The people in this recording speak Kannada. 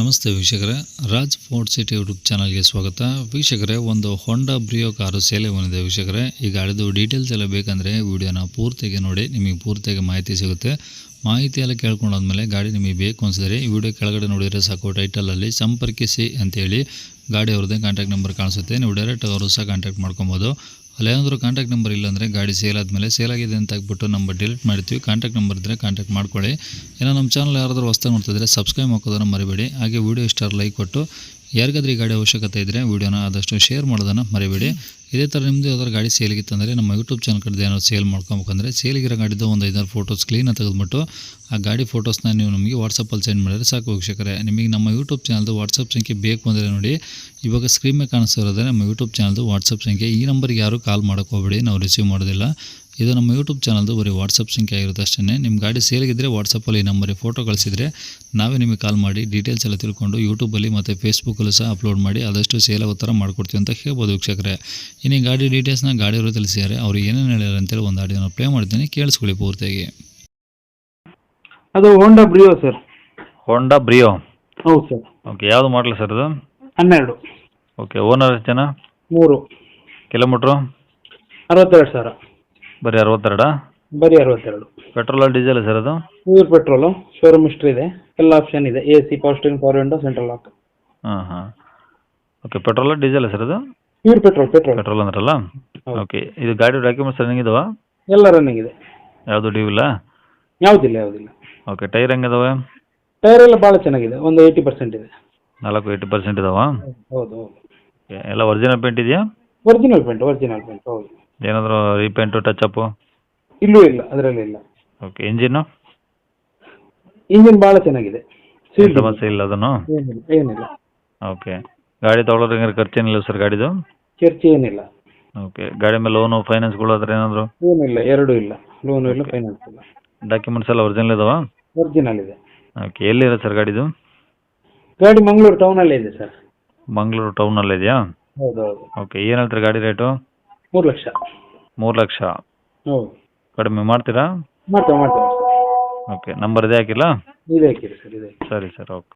ನಮಸ್ತೆ ವೀಕ್ಷಕರೇ. ರಾಜ್ ಫೋರ್ಟ್ ಸಿಟಿ ಯೂಟ್ಯೂಬ್ ಚಾನಲ್ಗೆ ಸ್ವಾಗತ. ವೀಕ್ಷಕರೇ, ಒಂದು ಹೊಂಡಾ ಬ್ರಿಯೋ ಕಾರು ಸೇಲೆ ಬಂದಿದೆ ವೀಕ್ಷಕರೇ. ಈ ಗಾಡಿದು ಡೀಟೇಲ್ಸ್ ಎಲ್ಲ ಬೇಕಂದರೆ ವಿಡಿಯೋನ ಪೂರ್ತಿಗೆ ನೋಡಿ, ನಿಮಗೆ ಪೂರ್ತಿಯಾಗಿ ಮಾಹಿತಿ ಸಿಗುತ್ತೆ. ಮಾಹಿತಿ ಎಲ್ಲ ಕೇಳ್ಕೊಂಡಾದ್ಮೇಲೆ ಗಾಡಿ ನಿಮಗೆ ಬೇಕು ಅನಿಸಿದ್ರೆ ಈ ವಿಡಿಯೋ ಕೆಳಗಡೆ ನೋಡಿದರೆ ಸಾಕು ಟೈಟಲಲ್ಲಿ ಸಂಪರ್ಕಿಸಿ ಅಂತೇಳಿ ಗಾಡಿ ಅವ್ರದ್ದೇ ಕಾಂಟ್ಯಾಕ್ಟ್ ನಂಬರ್ ಕಾಣಿಸುತ್ತೆ. ನೀವು ಡೈರೆಕ್ಟ್ ಅವರು ಸಹ ಕಾಂಟ್ಯಾಕ್ಟ್ ಮಾಡ್ಕೊಬೋದು. ಅಲ್ಲೇನಾದರೂ ಕಾಂಟ್ಯಾಕ್ಟ್ ನಂಬರ್ ಇಲ್ಲಾಂದರೆ ಗಾಡಿ ಸೇಲ್ ಆದಮೇಲೆ ಸೇಲ್ ಆಗಿದೆ ಅಂತ ಹಾಕ್ಬಿಟ್ಟು ನಂಬರ್ ಡಿಲೀಟ್ ಮಾಡ್ತೀವಿ. ಕಾಂಟ್ಯಾಕ್ಟ್ ನಂಬರ್ ಇದ್ದರೆ ಕಾಂಟ್ಯಾಕ್ಟ್ ಮಾಡ್ಕೊಳ್ಳಿ. ಏನೋ ನಮ್ಮ ಚಾನಲ್ ಯಾರಾದರೂ ಹೊಸ್ದಾಗಿ ನೋಡ್ತಿದ್ರೆ ಸಬ್ಸ್ಕ್ರೈಬ್ ಹಾಕೋದನ್ನು ಮರಿಬೇಡಿ. ಹಾಗೆ ವಿಡಿಯೋ ಇಷ್ಟ ಲೈಕ್ ಕೊಟ್ಟು ಯಾರಿಗಾದ್ರೂ ಈ ಗಾಡಿ ಅವಶ್ಯಕತೆ ಇದ್ದರೆ ವೀಡಿಯೋನ ಆದಷ್ಟು ಶೇರ್ ಮಾಡೋದನ್ನು ಮರಿಬೇಡಿ. ಇದೇ ಥರ ನಿಮ್ಮದು ಯಾವ್ದಾದ್ರು ಗಾಡಿ ಸೇಲಿಗಿತ್ತಂದರೆ ನಮ್ಮ ಯೂಟ್ಯೂಬ್ ಚಾನಲ್ ಕಡೆ ಏನಾದ್ರು ಸೇಲ್ ಮಾಡ್ಕೊಬೇಕಂದ್ರೆ ಸೇಲಿಗಿರೋ ಗಾಡಿದ ಒಂದು ಐದಾರು ಫೋಟೋಸ್ ಕ್ಲೀನಾಗಿ ತೆಗೆದುಬಿಟ್ಟು ಆ ಗಾಡಿ ಫೋಟೋಸ್ನ ನೀವು ನಮಗೆ ವಾಟ್ಸಪ್ಪಲ್ಲಿ ಸೆಂಡ್ ಮಾಡಿದರೆ ಸಾಕು ವೀಕ್ಷಕರೇ. ನಿಮಗೆ ನಮ್ಮ ಯೂಟ್ಯೂಬ್ ಚಾನಲ್ದು ವಾಟ್ಸಪ್ ಸಂಖ್ಯೆ ಬೇಕು ಅಂದರೆ ನೋಡಿ, ಇವಾಗ ಸ್ಕ್ರೀನ್ ಮೇಲೆ ಕಾಣಿಸ್ತಿರೋದ್ರೆ ನಮ್ಮ ಯೂಟ್ಯೂಬ್ ಚಾನಲ್ದು ವಾಟ್ಸಪ್ ಸಂಖ್ಯೆ. ಈ ನಂಬರ್ಗೆ ಯಾರು ಕಾಲ್ ಮಾಡೋಕ್ಕೆ ನಾವು ರಿಸೀವ್ ಮಾಡೋದಿಲ್ಲ. ಇದು ನಮ್ಮ ಯೂಟ್ಯೂಬ್ ಚಾನಲ್ದು ಬರೀ ವಾಟ್ಸಪ್ ಸಂಖ್ಯೆ ಆಗಿರುತ್ತೆ ಅಷ್ಟೇ ನಿಮ್ಮ ಗಾಡಿ ಸೇಲಿಗಿದ್ರೆ ವಾಟ್ಸಪ್ಪಲ್ಲಿ ಈ ನಂಬರಿಗೆ ಫೋಟೋ ಕಳಿಸಿದರೆ ನಾವೇ ನಿಮಗೆ ಕಾಲ್ ಮಾಡಿ ಡೀಟೇಲ್ಸ್ ಎಲ್ಲ ತಿಳ್ಕೊಂಡು ಯೂಟ್ಯೂಬಲ್ಲಿ ಮತ್ತು ಫೇಸ್ಬುಕ್ಕಲ್ಲೂ ಸಹ ಅಪ್ಲೋಡ್ ಮಾಡಿ ಆದಷ್ಟು ಸೇಲ್ ಆಗೋ ಥರ ಮಾಡ್ಕೊಡ್ತೀವಿ ಅಂತ ಹೇಳ್ಬೋದು ವೀಕ್ಷಕರೇ. ಇನ್ನು ಈ ಗಾಡಿ ಡೀಟೇಲ್ಸ್ನ ಗಾಡಿಯವರು ತಿಳಿಸಿದ್ದಾರೆ. ಅವ್ರು ಏನೇನು ಹೇಳ್ಯಾರ ಅಂತೇಳಿ ಒಂದು ಆಡಿಯೋನ ಪ್ಲೇ ಮಾಡ್ತೀನಿ. ಕೇಳಿಸ್ಕೊಳ್ಳಿ ಪೂರ್ತಿಯಾಗಿ. ಅದು Honda Brio sir Honda Brio ಹೌದು ಸರ್ ಓಕೆ ಯಾವುದು ಮಾಡಲ ಸರ್ ಅದು ಹನ್ನೆರಡು. ಓಕೆ ಓನರ್ ಎಷ್ಟು ಜನ? ಮೂರು. ಕಿಲೋಮೀಟ್ರು ಅರವತ್ತೆರಡು ಸಾವಿರ. ಬರೀ ಅರವತ್ತೆರಡ? ಬರೀ ಅರವತ್ತೆರಡು. ಪೆಟ್ರೋಲ್ ಡೀಸೆಲ್ ಸರ್ ಅದು? ಪ್ಯೂರ್ ಪೆಟ್ರೋಲು ಶೋರೂಮ್ ಹಿಸ್ಟ್ರಿ ಇದೆ. ಎಲ್ಲ ಆಪ್ಷನ್ ಇದೆ. A C power steering power window central lock ಹಾಂ ಹಾಂ. ಓಕೆ ಪೆಟ್ರೋಲ್ ಡೀಸೆಲ್ ಸರ್ ಅದು? ಪ್ಯೂರ್ ಪೆಟ್ರೋಲ್ ಪೆಟ್ರೋಲ್ ಪೆಟ್ರೋಲ್ ಅಂದ್ರಲ್ಲ. ಓಕೆ ಇದು ಗಾಡಿ ಡಾಕ್ಯುಮೆಂಟ್ಸ್ ರನ್ನಿಂಗ್ ಇದಾವ? ಎಲ್ಲ ರನ್ನಿಂಗ್ ಇದೆ. ಯಾವುದು ಡ್ಯೂ ಇಲ್ಲ? ಯಾವುದಿಲ್ಲ ಯಾವುದಿಲ್ಲ. ಓಕೆ ಟೈರ್ ಹೆಂಗಿದಾವೆ ಟೈರ್ ಎಲ್ಲ ಭಾಳ ಚೆನ್ನಾಗಿದೆ. ಒಂದು ಏಯ್ಟಿ ಪರ್ಸೆಂಟ್ ಇದೆ. ನಾಲ್ಕು ಏಯ್ಟಿ ಪರ್ಸೆಂಟ್ ಇದಾವ? ಹೌದು ಹೌದು. ಎಲ್ಲ ಒರಿಜಿನಲ್ ಪೇಂಟ್ ಇದೆಯಾ? ಒರಿಜಿನಲ್ ಪೇಂಟ್ ಒರಿಜಿನಲ್ ಪೇಂಟ್ ಹೌದು. ಏನಾದರೂ ರೀಪೇಂಟು ಟಚಪ್ಪು ಇಲ್ಲೂ ಇಲ್ಲ ಅದರಲ್ಲಿ ಇಲ್ಲ. ಓಕೆ ಇಂಜಿನ್ನು ಇಂಜಿನ್ ಬಹಳ ಚೆನ್ನಾಗಿದೆ. ಸಮಸ್ಯೆ ಇಲ್ಲ ಅದನ್ನು? ಏನಿಲ್ಲ ಏನಿಲ್ಲ. ಓಕೆ ಗಾಡಿ ತೊಗೊಳೋದ್ರೆ ಹೆಂಗಾರೆ ಖರ್ಚೇನಿಲ್ಲ ಸರ್ ಗಾಡಿದು? ಚರ್ಚೆ ಏನಿಲ್ಲ. ಓಕೆ ಗಾಡಿ ಮೇಲೆ ಲೋನು ಫೈನಾನ್ಸ್ಗಳು ಅದ್ರ ಏನಾದರೂ? ಏನಿಲ್ಲ ಎರಡೂ ಇಲ್ಲ. ಲೋನು ಇಲ್ಲ ಫೈನಾನ್ಸ್ ಇಲ್ಲ. ಡಾಕ್ಯುಮೆಂಟ್ಸ್ ಎಲ್ಲ ಒರಿಜಿನಲ್ ಇದಾವ? ಒರಿಜಿನಲ್ ಇದೆ. ಓಕೆ ಎಲ್ಲಿದೆ ಸರ್ ಗಾಡಿದು? ಗಾಡಿ ಮಂಗಳೂರು ಟೌನಲ್ಲೇ ಇದೆ ಸರ್. ಮಂಗಳೂರು ಟೌನಲ್ಲಿ ಇದೆಯಾ? ಹೌದು ಹೌದು ಓಕೆ ಏನು ಹೇಳ್ತೀರಿ ಗಾಡಿ ರೇಟು ಮೂರು ಲಕ್ಷ. ಮೂರು ಲಕ್ಷ. ಹೌದು. ಕಡಿಮೆ ಮಾಡ್ತೀರಾ? ಮಾಡ್ತೇವೆ ಮಾಡ್ತೇವೆ. ಓಕೆ ನಂಬರ್ ಇದೆ ಹಾಕಿಲ್ಲ? ಇದೆ ಹಾಕಿರಿ ಸರ್ ಇದೆ ಸರಿ ಸರ್ ಓಕೆ.